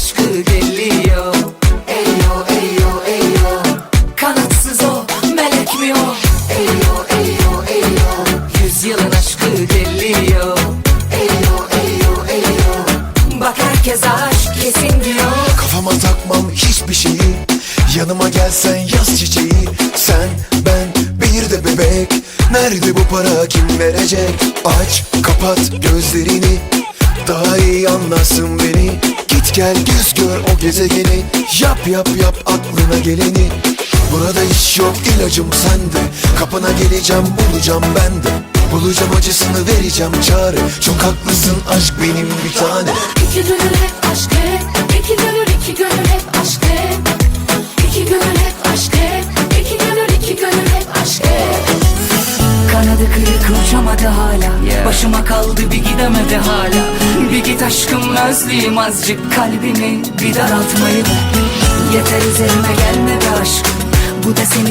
aşkı geliyor. Eyo eyo eyo. Kanatsız o melek mi o? Eyo eyo eyo. Yüzyılın aşkı geliyor. Eyo eyo eyo. Bak herkes aşk kesin diyor. Kafama takmam hiçbir şeyi. Yanıma gelsen yaz çiçeği. Sen ben bir de bebek. Nerede bu para kim verecek? Aç kapat gözlerini. Daha iyi anlasın beni. Git gel göz gör o gezegeni. Yap yap yap aklına geleni. Burada iş yok ilacım sende. Kapına geleceğim bulacağım ben de. Bulacağım acısını vereceğim çare. Çok haklısın aşk benim bir tane. İki gönül hep aşk hep. İki gönül iki gönül hep aşk hep. İki gönül hep aşk hep. İki gönül iki gönül hep aşk hep. Kanadı kırık uçamadı hala. Başıma kaldı bir gidemedi hala Bir git aşkım özleyeyim azıcık Kalbimi. Bir daraltmayı ver Yeter üzerime gelme be aşkım. Bu da senin